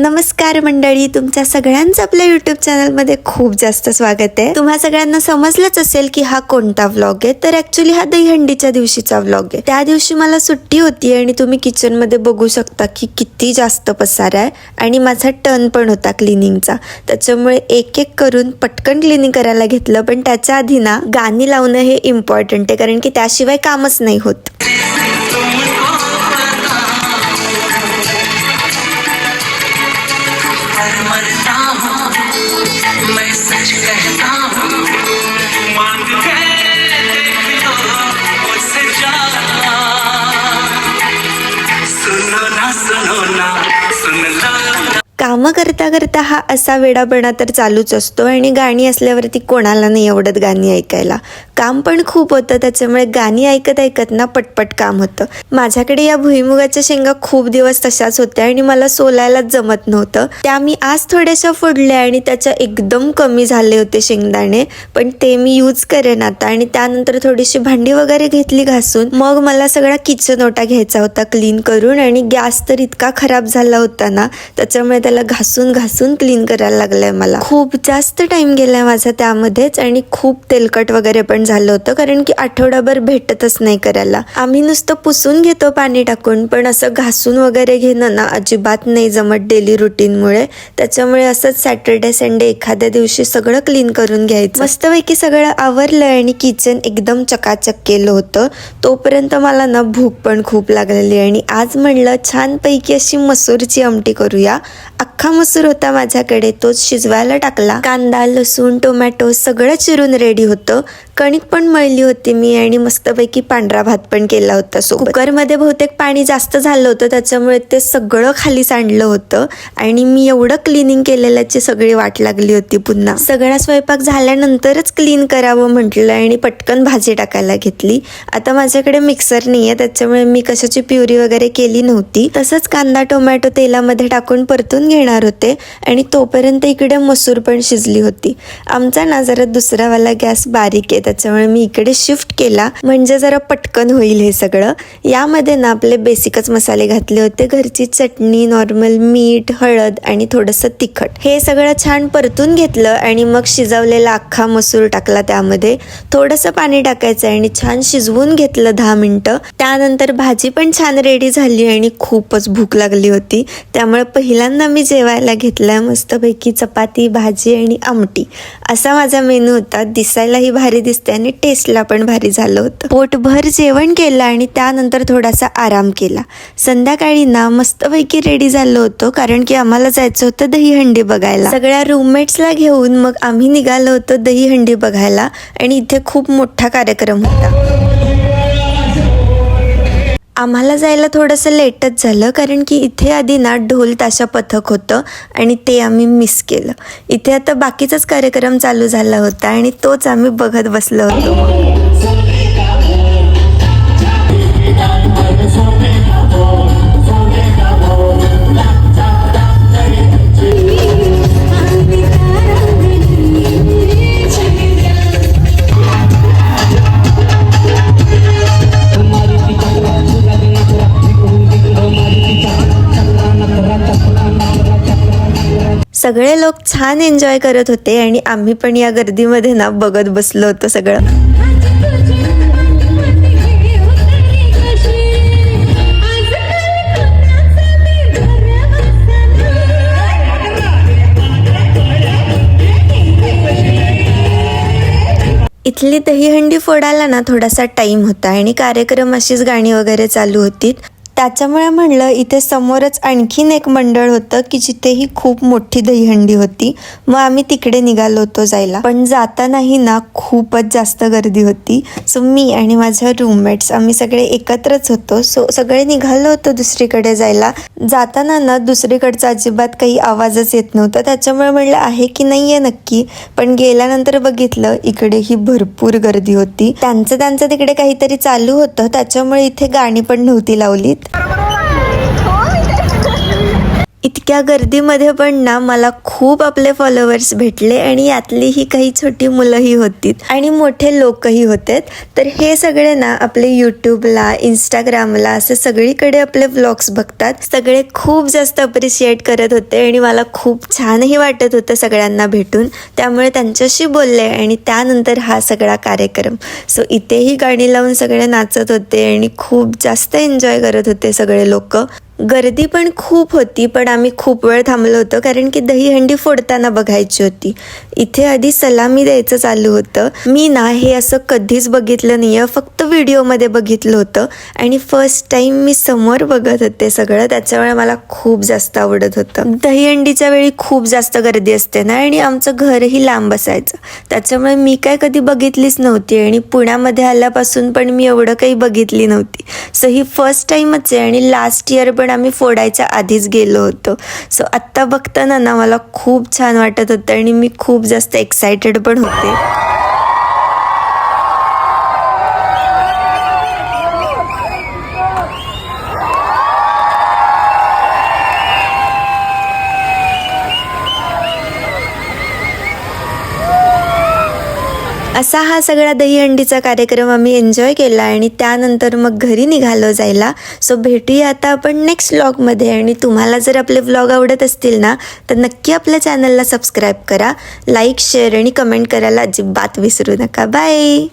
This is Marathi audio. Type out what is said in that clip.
नमस्कार मंडळी तुमच्या सगळ्यांचं आपल्या युट्यूब चॅनलमध्ये खूप जास्त स्वागत आहे. तुम्हा सगळ्यांना समजलंच असेल की हा कोणता व्लॉग आहे तर ऍक्च्युली हा दहीहंडीच्या दिवशीचा व्लॉग आहे. त्या दिवशी मला सुट्टी होती आणि तुम्ही किचनमध्ये बघू शकता की किती जास्त पसारा आहे आणि माझा टर्न पण होता क्लिनिंगचा त्याच्यामुळे एक एक करून पटकन क्लिनिंग करायला घेतलं पण त्याच्या आधी ना गाणी लावणं हे इम्पॉर्टंट आहे कारण की त्याशिवाय कामच नाही होत. मरता हूँ मैं सच कहता हूँ। मांग के देख लो मुझसे सुनो ना सुनो ना सुन लो कामं करता करता हा असा वेडापणा तर चालूच असतो आणि गाणी असल्यावरती कोणाला नाही आवडत गाणी ऐकायला. काम पण खूप होतं त्याच्यामुळे गाणी ऐकत ऐकत ना पटपट काम होतं. माझ्याकडे या भुईमुगाच्या शेंगा खूप दिवस तशाच होत्या आणि मला सोलायलाच जमत नव्हतं. त्या मी आज थोड्याशा फोडल्या आणि त्याच्या एकदम कमी झाले होते शेंगदाणे पण ते मी यूज करेन आता आणि त्यानंतर थोडीशी भांडी वगैरे घेतली घासून मग मला सगळा किचन ओटा घ्यायचा होता क्लीन करून आणि गॅस तर इतका खराब झाला होता ना त्याच्यामुळे त्याला घासून घासून क्लीन करायला लागलंय मला. खूप जास्त टाइम गेलाय माझा त्यामध्येच आणि खूप तेलकट वगैरे पण झालं होतं कारण की आठवडाभर भेटतच नाही करायला. आम्ही नुसतं पुसून घेतो पाणी टाकून पण असं घासून वगैरे घेणं ना अजिबात नाही जमत डेली रुटीनमुळे त्याच्यामुळे असंच सॅटर्डे संडे एखाद्या दिवशी सगळं क्लीन करून घ्यायचं. मस्तपैकी सगळं आवरलं आणि किचन एकदम चकाचक केलं होतं. तोपर्यंत मला ना भूक पण खूप लागलेली आणि आज म्हणलं छानपैकी अशी मसूरची आमटी करूया. अख्खा मसूर होता माझ्याकडे तोच शिजवायला टाकला. कांदा लसूण टोमॅटो सगळं चिरून रेडी होतं. कणिक पण मळली होती मी आणि मस्तपैकी पांढरा भात पण केला होता सो कुकरमध्ये बहुतेक पाणी जास्त झालं होतं त्याच्यामुळे ते सगळं खाली सांडलं होतं आणि मी एवढं क्लिनिंग केलेल्याची सगळी वाट लागली होती पुन्हा. सगळा स्वयंपाक झाल्यानंतरच क्लीन करावं म्हटलं आणि पटकन भाजी टाकायला घेतली. आता माझ्याकडे मिक्सर नाही आहे त्याच्यामुळे मी कशाची प्युरी वगैरे केली नव्हती. तसंच कांदा टोमॅटो तेलामध्ये टाकून परतून घेणार होते आणि तोपर्यंत इकडे मसूर पण शिजली होती. आमचा ना जरा दुसरावाला गॅस बारीक आहे त्याच्यामुळे मी इकडे शिफ्ट केला. म्हणजे जरा पटकन होईल हे सगळं. यामध्ये ना आपले बेसिकच मसाले घातले होते. घरची चटणी नॉर्मल मीठ हळद आणि थोडंसं तिखट. हे सगळं छान परतून घेतलं आणि मग शिजवलेला अख्खा मसूर टाकला त्यामध्ये. थोडंसं पाणी टाकायचं आणि छान शिजवून घेतलं दहा मिनटं. त्यानंतर भाजी पण छान रेडी झाली आणि खूपच भूक लागली होती. त्यामुळे पहिल्यांदा मी जेवायला घेतलं मस्तपैकी चपाती भाजी आणि आमटी. असा माझा मेनू होता. दिसायलाही भारी दिसते आणि टेस्टला पण भारी झालं होतं. पोटभर जेवण केलं आणि त्यानंतर थोडासा आराम केला. संध्याकाळी ना मस्तपैकी रेडी झालं होतं कारण की आम्हाला जायचं होतं दहीहंडी बघायला. सगळ्या रूममेट्सला घेऊन मग आम्ही निघालो होतो दहीहंडी बघायला आणि इथे खूप मोठा कार्यक्रम होता. आम्हाला जायला थोडंसं लेटच झालं कारण की इथे आधी ना ढोल ताशा पथक होतं आणि ते आम्ही मिस केलं. इथे आता बाकीचाच कार्यक्रम चालू झाला होता आणि तोच आम्ही बघत बसलो होतो. सगळे लोक छान एन्जॉय करत होते आणि आम्ही पण या गर्दीमध्ये ना बघत बसलो होतो सगळं. इथली दहीहंडी फोडायला ना थोडासा टाइम होता आणि कार्यक्रम अशीच गाणी वगैरे चालू होती त्याच्यामुळे म्हणलं इथे समोरच आणखीन एक मंडळ होतं की जिथेही खूप मोठी दहीहंडी होती. मग आम्ही तिकडे निघालो होतो जायला. पण जातानाही ना खूपच जास्त गर्दी होती. सो मी आणि माझ्या रूममेट्स आम्ही सगळे एकत्रच होतो. सो सगळे निघालो होतो दुसरीकडे जायला. जाताना ना दुसरीकडचा अजिबात काही आवाजच येत नव्हता. त्याच्यामुळे म्हणलं आहे की नाही आहे नक्की. पण गेल्यानंतर बघितलं इकडेही भरपूर गर्दी होती. त्यांचं त्यांचं तिकडे काहीतरी चालू होतं. त्याच्यामुळे इथे गाणी पण नव्हती लावलीत. इतक्या गर्दीमध्ये पण ना मला खूप आपले फॉलोअर्स भेटले आणि यातली ही काही छोटी मुलंही होती आणि मोठे लोकही होते. तर हे सगळे ना आपले यूट्यूबला इंस्टाग्रामला असे सगळीकडे आपले व्लॉग्स बघतात. सगळे खूप जास्त अप्रिशिएट करत होते आणि मला खूप छानही वाटत होतं सगळ्यांना भेटून. त्यामुळे त्यांच्याशी बोलले आणि त्यानंतर हा सगळा कार्यक्रम. सो इथेही गाणी लावून सगळे नाचत होते आणि खूप जास्त एन्जॉय करत होते सगळे लोक. गर्दी पण खूप होती पण आम्ही खूप वेळ थांबलो होतो कारण की दहीहंडी फोडताना बघायची होती. इथे आधी सलामी द्यायचं चालू होतं. मी ना हे असं कधीच बघितलं नाही आहे फक्त व्हिडिओमध्ये बघितलं होतं. आणि फर्स्ट टाईम मी समोर बघत होते सगळं त्याच्यामुळे मला खूप जास्त आवडत होतं. दहीहंडीच्या वेळी खूप जास्त गर्दी असते ना आणि आमचं घरही लांब असायचं. त्याच्यामुळे मी काय कधी बघितलीच नव्हती आणि पुण्यामध्ये आल्यापासून पण मी एवढं काही बघितली नव्हती. सो ही फर्स्ट टाईमच आहे आणि लास्ट इयर पण पण आम्ही फोडायच्या आधीच गेलो होतो. सो आत्ता बघताना ना मला खूप छान वाटत होतं आणि मी खूप जास्त एक्सायटेड पण होते. असा हा सगळा दहीहंडीचा कार्यक्रम आम्ही एन्जॉय केला आणि त्यानंतर मग घरी निघालो जायला. सो भेटूया आता आपण नेक्स्ट व्लॉगमध्ये आणि तुम्हाला जर आपले व्लॉग आवडत असतील ना तर नक्की आपल्या चॅनलला सबस्क्राईब करा. लाईक शेअर आणि कमेंट करायला अजिबात विसरू नका. बाय